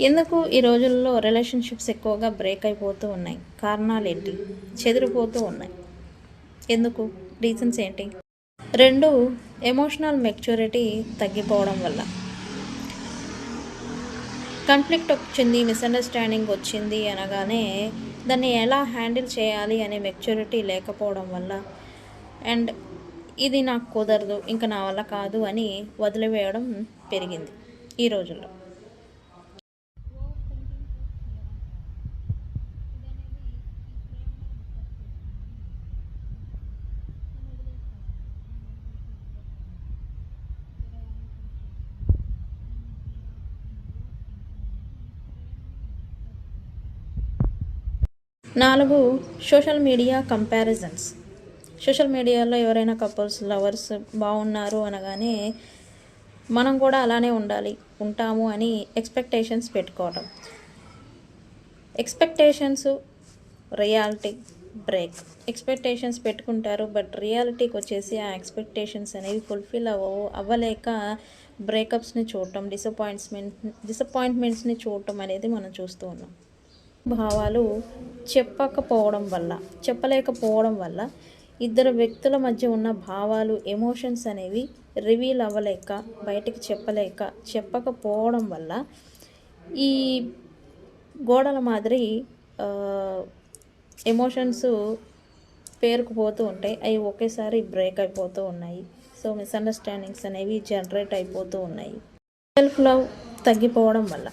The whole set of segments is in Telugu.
ఎందుకు ఈ రోజుల్లో రిలేషన్షిప్స్ ఎక్కువగా బ్రేక్ అయిపోతూ ఉన్నాయి? కారణాలు ఏంటి? చెదిరిపోతూ ఉన్నాయి. ఎందుకు? రీజన్స్ ఏంటి? రెండు ఎమోషనల్ మెచ్యూరిటీ తగ్గిపోవడం వల్ల. కాన్ఫ్లిక్ట్ వచ్చింది మిస్అండర్స్టాండింగ్ వచ్చింది అనగానే దాన్ని ఎలా హ్యాండిల్ చేయాలి అనే మెచ్యూరిటీ లేకపోవడం వల్ల. అండ్ ఇది నాకు కుదరదు ఇంకా నా వల్ల కాదు అని వదిలివేయడం పెరిగింది ఈ రోజుల్లో. నాలుగు సోషల్ మీడియా కంపారిజన్స్. సోషల్ మీడియాలో ఎవరైనా కపుల్స్ లవర్స్ బాగున్నారు అనగానే మనం కూడా అలానే ఉండాలి ఉంటాము అని ఎక్స్పెక్టేషన్స్ పెట్టుకోవటం. Expectations reality break. ఎక్స్పెక్టేషన్స్ పెట్టుకుంటారు బట్ రియాలిటీకి వచ్చేసి ఆ ఎక్స్పెక్టేషన్స్ అనేవి ఫుల్ఫిల్ అవ్వవు అవ్వలేక బ్రేకప్స్ని చూడటం డిసప్పాయింట్మెంట్ డిసప్పాయింట్మెంట్స్ని చూడటం అనేది మనం చూస్తూ ఉన్నాం. భావాలు చెప్పకపోవడం వల్ల చెప్పలేకపోవడం వల్ల ఇద్దరు వ్యక్తుల మధ్య ఉన్న భావాలు ఎమోషన్స్ అనేవి రివీల్ అవ్వలేక బయటకు చెప్పలేక చెప్పకపోవడం వల్ల ఈ గోడల మాదిరి ఎమోషన్స్ పేరుకుపోతూ ఉంటాయి. అవి ఒకేసారి బ్రేక్ అయిపోతూ ఉన్నాయి. సో మిస్అండర్స్టాండింగ్స్ అనేవి జనరేట్ అయిపోతూ ఉన్నాయి. సెల్ఫ్ లవ్ తగ్గిపోవడం వల్ల.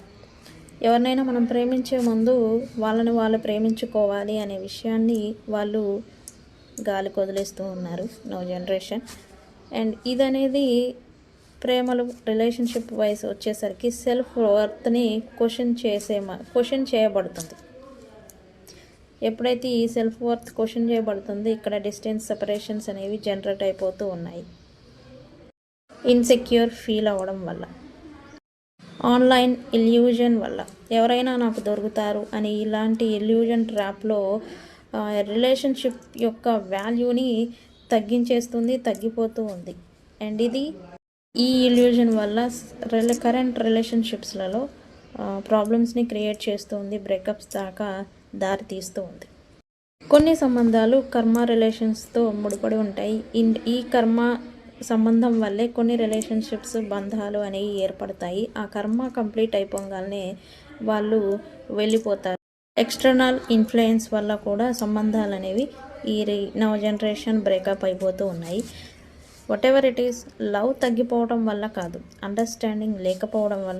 ఎవరినైనా మనం ప్రేమించే ముందు వాళ్ళని వాళ్ళు ప్రేమించుకోవాలి అనే విషయాన్ని వాళ్ళు గాలి వదిలేస్తూ ఉన్నారు నో జనరేషన్ అండ్ ఇదనేది ప్రేమలు రిలేషన్షిప్ వైస్ వచ్చేసరికి సెల్ఫ్ వర్త్ని క్వశ్చన్ చేసే క్వశ్చన్ చేయబడుతుంది. ఎప్పుడైతే ఈ సెల్ఫ్ వర్త్ క్వశ్చన్ చేయబడుతుంది ఇక్కడ డిస్టెన్స్ సెపరేషన్స్ అనేవి జనరేట్ అయిపోతూ ఉన్నాయి. ఇన్సెక్యూర్ ఫీల్ అవ్వడం వల్ల. ఆన్లైన్ ఇల్యూజన్ వల్ల ఎవరైనా నాకు దొరుకుతారు అని ఇలాంటి ఇల్యూజన్ ట్రాప్లో రిలేషన్షిప్ యొక్క వాల్యూని తగ్గించేస్తుంది తగ్గిపోతూ ఉంది. అండ్ ఇది ఈ ఇల్యూజన్ వల్ల రిల కరెంట్ రిలేషన్షిప్స్లలో ప్రాబ్లమ్స్ని క్రియేట్ చేస్తుంది బ్రేకప్స్ దాకా దారి తీస్తూ ఉంది. కొన్ని సంబంధాలు కర్మ రిలేషన్స్తో ముడిపడి ఉంటాయి. ఇన్- ఈ కర్మ సంబంధం వల్లే కొన్ని రిలేషన్షిప్స్ బంధాలు అనేవి ఏర్పడతాయి. ఆ కర్మ కంప్లీట్ అయిపోగానే వాళ్ళు వెళ్ళిపోతారు. ఎక్స్టర్నల్ ఇన్ఫ్లుయెన్స్ వల్ల కూడా సంబంధాలు అనేవి ఈ రి- నవ జనరేషన్ బ్రేకప్ అయిపోతూ ఉన్నాయి. Whatever it is love తగ్గిపోవడం వల్ల కాదు. అండర్స్టాండింగ్ లేకపోవడం వల్ల